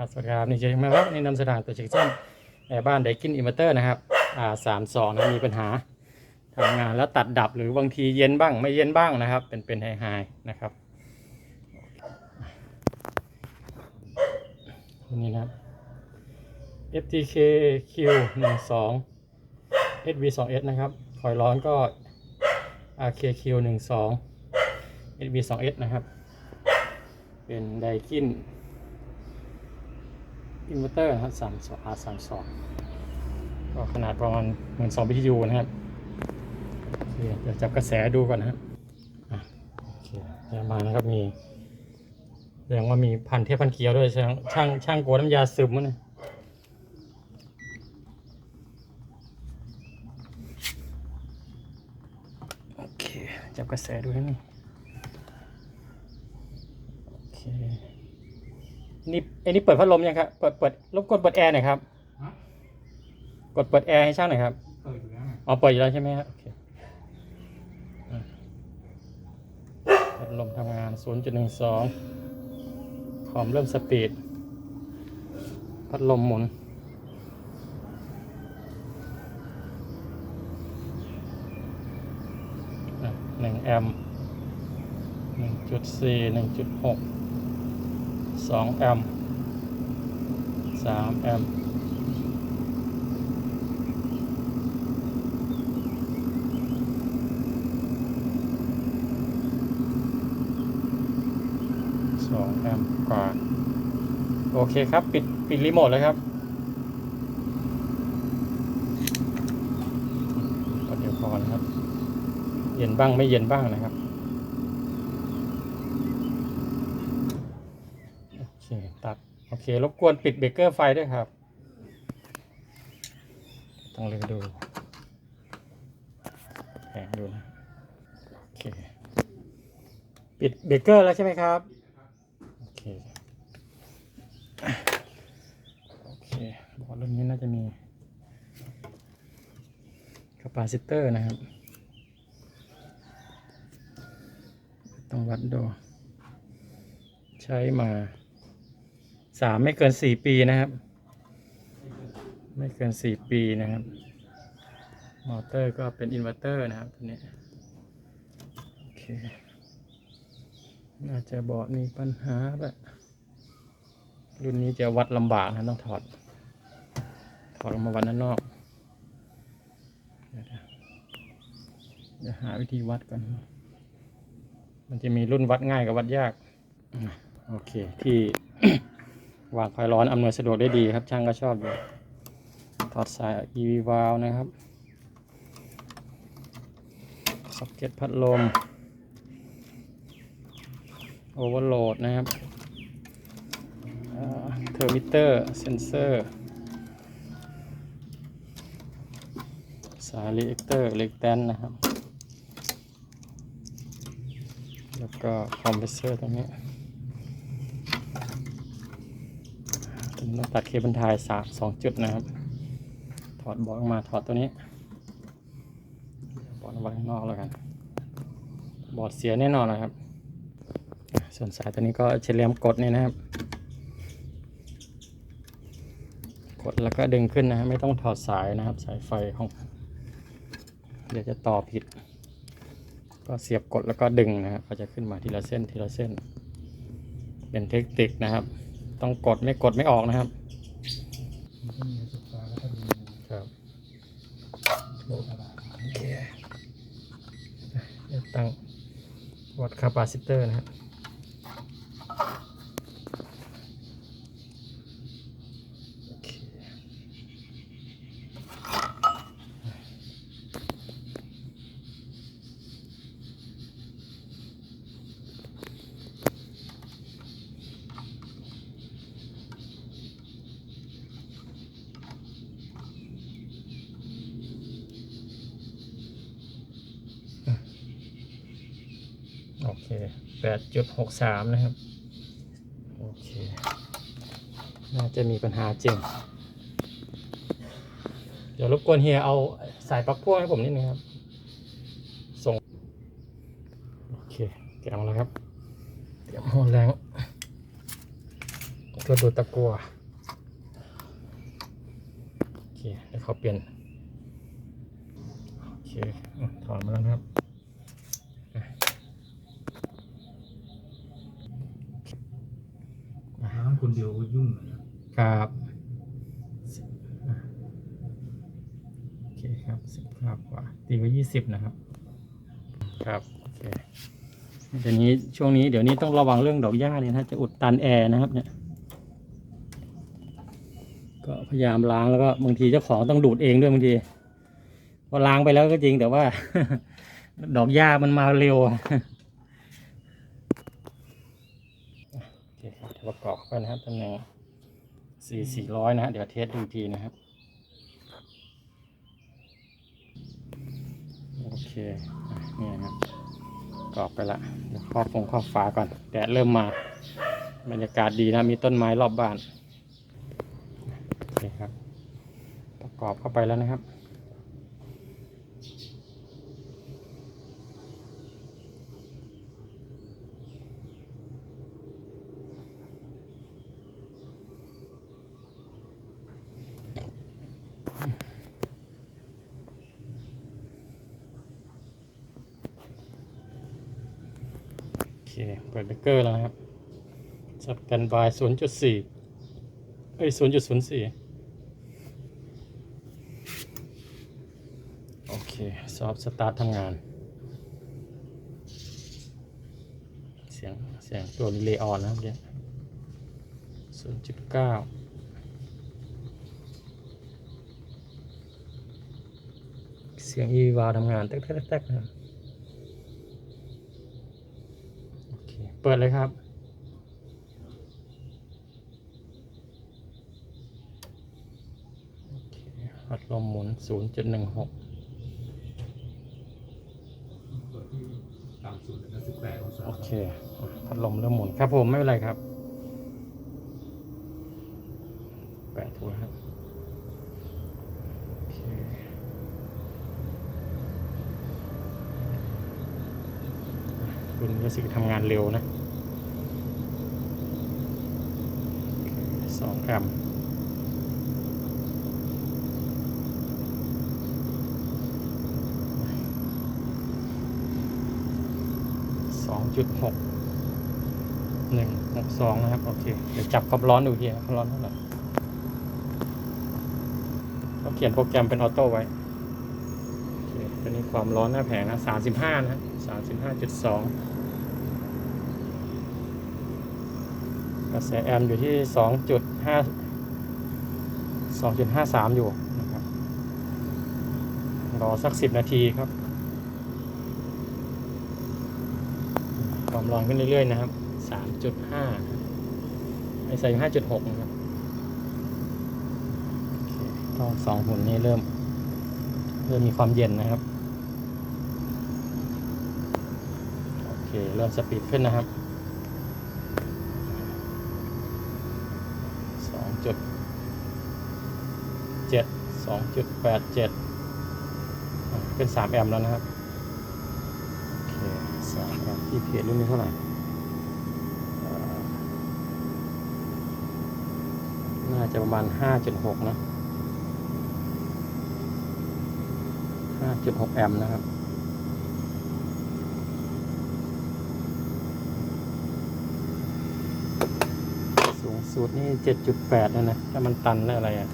ครับสวัสดีครับนี่เจะมาครับนี่นำเสนอตัวเช็คซ่อมแอร์บ้านไดกินอินเวอร์เตอร์นะครับอ่าสามสองนะมีปัญหาทำงานแล้วตัดดับหรือบางทีเย็นบ้างไม่เย็นบ้างนะครับ เป็นเป็นไฮไฮนะครับนี่นะครับ FTK Q 1 2 SV 2 S นะครับคอยร้อนก็ RKQ 1 2 SV 2 S นะครับ เป็นไดกิน อินเวอร์เตอร์นะครับสามสองอาสามสองก็ขนาดประมาณเหมือนสอง BTU นะครับเดี๋ยวจับกระแสดูก่อนนะครับอะโอเคเดี๋ยวมานะครับมีแสดงว่ามีพันเทพพันเกลียวด้วยช่างช่างช่างกลัวน้ำยาซึมมั้งนะโอเค จับกระแสดูนิดนึงโอเค นี่ไอ้นี่เปิดพัดลมยังครับ เปิดเปิดรบกวนเปิดแอร์หน่อยครับ ฮะกดเปิดแอร์ให้ช่างหน่อยครับ เปิดอยู่แล้วไงอ๋อเปิดอยู่แล้วใช่ไหมครับโอเคอะพัดลมทำงาน 0.12คอมเริ่มสปีด พัดลมหมุน อะหนึ่งแอมป์หนึ่งจุดสี่หนึ่งจุดหก สองแอมป์สามแอมป์สองแอมป์กว่า โอเคครับ ปิด ปิดรีโมทเลยครับเดี๋ยวพอนะครับ เย็นบ้างไม่เย็นบ้างนะครับ โอเค ตัด โอ เค รบกวนปิดเบรกเกอร์ไฟด้วยครับ ต้องเลยดูแผงดูนะโอเค ปิดเบรกเกอร์แล้วใช่ไหมครับ โอเค โอเคบอร์ดรุ่นนี้น่าจะมีคาปาซิเตอร์นะครับ ต้องวัดดู ใช้มา สามไม่เกินสี่ปีนะครับ ไม่เกินสี่ปีนะครับ มอเตอร์ก็เป็นอินเวอร์เตอร์นะครับตัวนี้โอเคน่าจะบอดมีปัญหาแหละรุ่นนี้จะวัดลำบากนะต้องถอด ถอดออกมาวัดด้านนอกเดี๋ยวนะหาวิธีวัดก่อนมันจะมีรุ่นวัดง่ายกับวัดยาก โอเค ที่ วางคอยร้อนอำนวยสะดวกได้ดีครับ ช่างก็ชอบอยู่ถอดสาย EV valve นะครับซ็อกเก็ตพัดลมโอเวอร์โหลดนะครับเทอร์มิเตอร์เซนเซอร์สายรีเอคเตอร์เล็กแตนนะครับ แล้วก็คอมเพรสเซอร์ตรงนี้ ผมต้องตัดเคเบิลไทยสามสองจุดนะครับ ถอดบอร์ดออกมาถอดตัวนี้บอร์ดเอาไว้ข้างนอกแล้วกัน บอร์ดเสียแน่นอนนะครับ ส่วนสายตัวนี้ก็เฉลี่ยมกดนี่นะครับ กดแล้วก็ดึงขึ้นนะไม่ต้องถอดสายนะครับ สายไฟของ เดี๋ยวจะต่อผิด ก็เสียบกดแล้วก็ดึงนะครับก็จะขึ้นมาทีละเส้นทีละเส้น เป็นเทคนิคนะครับ ต้องกดไม่กดไม่ออกนะครับมันก็มีสุดฟ้าแล้วก็มีครับโลกอะไรโอเคเดี๋ยวตั้งวัดคาปาซิเตอร์นะครับ เคแปดจุดหกสามนะครับ โอเค น่าจะมีปัญหาจริง เดี๋ยวรบกวนเฮียเอาสายปลั๊กพ่วงให้ผมนิดนึงครับ ส่ง โอเคแกะมาแล้วครับเตรียมหัวแรงโอตัวดูดตะกัวโอเคเดี๋ยวเขาเปลี่ยน โอเคถอดมาแล้วครับ น้ำ คนเดียวก็ยุ่งเลยนะครับโอเคครับสิบครับกว่าตีไว้ยี่สิบนะครับ ครับโอเคเดี๋ยวนี้ช่วงนี้เดี๋ยวนี้ต้องระวังเรื่องดอกหญ้าเลยนะจะอุดตันแอร์นะครับเนี่ยก็พยายามล้างแล้วก็บางทีเจ้าของต้องดูดเองด้วยบางทีพอล้างไปแล้วก็จริงแต่ว่า ดอกหญ้ามันมาเร็วอะโอเคครับเดี๋ยว ประกอบเข้าไปนะครับตำแหน่งสี่สี่ร้อยนะฮะเดี๋ยวเทสดูอีกทีนะครับ โอเค นี่นะครับกรอบไปละเดี๋ยวครอบฟงครอบฟ้าก่อน แดดเริ่มมา บรรยากาศดีนะ มีต้นไม้รอบบ้าน โอเคครับ ประกอบเข้าไปแล้วนะครับ โอ เคเปิดเบรกเกอร์แล้วครับสับกันบาย0.4เอ้ย0.04โอเค ซอฟสตาร์ททำงาน เสียง เสียงตัวรีเลย์ออนนะครับเนี่ย0.9เสียง e วาทำงานแต๊กๆๆๆนะครับ โอเค เปิดเลยครับโอเคพัดลมหมุน 0.16เปิดที่ต่ำสุดนะสิบแปดองศาโอเคอะพัดลมเริ่มหมุนครับผมไม่เป็นไรครับ แปะถูกแล้วครับ โอเคคุณรู้สึกทำงานเร็วนะ 2แอมป์สองจุดหกหนึ่งหกสองนะครับ โอเค เดี๋ยวจับความร้อนดูทีนะความร้อนเท่าไหร่เขาเขียนโปรแกรมเป็นออโต้ไว้โอเนนี้ความร้อนหน้าแผงนะสามสิบห้านะสามสิบห้าจุดสอง กระแสแอมป์อยู่ที่สองจุดห้าสองจุดห้าสามอยู่นะครับรอสักสิบนาทีครับความร้อนขึ้นเรื่อยๆนะครับสามจุดห้าไอใส่ห้าจุดหกนะครับก็สองหุ่นนี้เริ่ม เริ่มมีความเย็นนะครับ โอเค เริ่มสปีดขึ้นนะครับ สอง จุดเจ็ดสองจุดแปดเจ็ดเป็นสามแอมป์แล้วนะครับ โอเคสามแอมป์ที่เพจรุ่นนี้เท่าไหร่น่าจะประมาณห้าจุดหกนะ 5.6 แอมป์นะครับ สูงสุดนี่7.8นะนะถ้ามันตันแล้วอะไรอะ3.60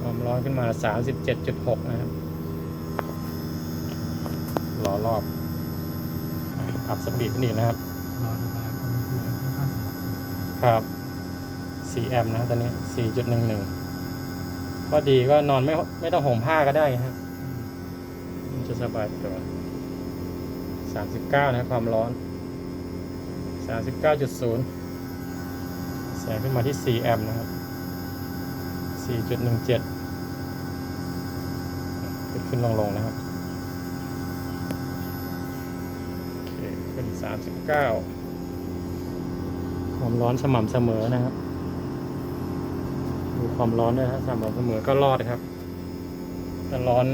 ความร้อนขึ้นมา37.6นะครับรอรอบอะอัพสปีดขึ้นอีกนะครับรอระบายความร้อนค่อนข้างสลับ ครับ 4 แอมป์นะตอนนี้ 4.11 ก็ดีก็นอนไม่ไม่ต้องห่มผ้าก็ได้ครับ จะสบายตัว 39 นะความร้อน 39.0 แสงขึ้นมาที่ 4 แอมป์นะครับ 4.17 ขึ้นขึ้นลงลงนะครับโอเคขึ้น 39 ความร้อนสม่ำเสมอนะครับ ดูความร้อนด้วยนะสม่ำเสมอก็รอดครับถ้าร้อน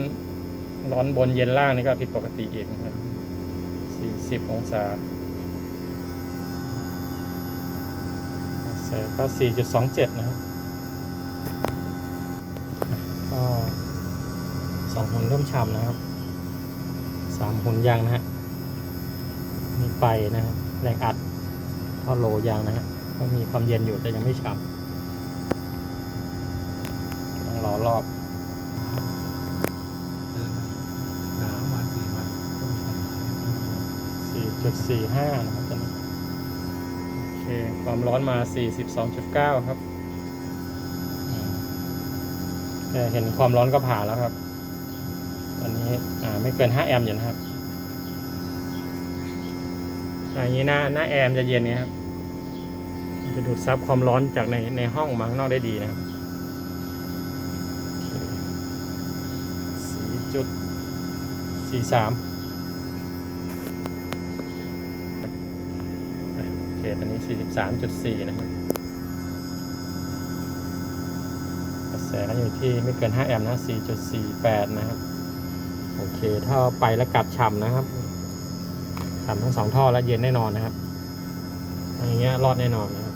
ร้อนบนเย็นล่างนี่ก็ผิดปกติอีกนะครับสี่สิบองศาเสร็จก็สี่จุดสองเจ็ดนะครับก็สองหุ่นเริ่มช้ำนะครับสามหุ่นยางนะฮะมีไปนะครับแรงอัดท่อโลยางนะฮะก็มีความเย็นอยู่แต่ยังไม่ช้ำต้องรอรอบุดสี่ห้านะครับตอนนี้โอเคความร้อนมาสี่สิบสองจุดเก้าครับเห็นความร้อนก็ผ่านแล้วครับ ตอนนี้อ่าไม่เกินห้าแอมป์อยู่นะครับอันนี้หน้าหน้าแอมจะเย็นนี้ครับจะดูดซับความร้อนจากในในห้องมาข้างนอกได้ดีนะครับสี่จุดสี่สาม ตอนนี้ 43.4 นะครับ กระแสก็อยู่ที่ไม่เกิน 5 แอมป์นะ 4.48 นะครับ โอเค ถ้าไปแล้วกลับฉ่ำนะครับฉ่ำทั้งสองท่อแล้วเย็นแน่นอนนะครับ อย่างเงี้ยรอดแน่นอนนะครับ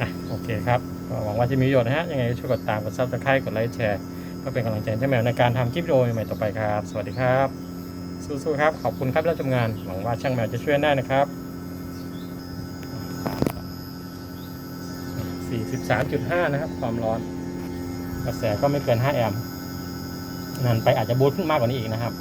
อะ โอเคครับหวังว่าจะมีประโยชน์นะฮะ ยังไงก็ช่วยกดตาม กดซับสไครต์กดไลค์แชร์เพื่อเป็นกำลังใจให้แมวในการทำคลิปวิดีโอใหม่ๆต่อไปครับ สวัสดีครับ สู้ๆครับ ขอบคุณครับที่รับชมงาน หวังว่าช่างแมวจะช่วยได้นะครับ 43.5 นะครับ ความร้อน กระแสก็ไม่เกิน 5 แอมป์นานไปอาจจะบูตขึ้นมากกว่านี้อีกนะครับ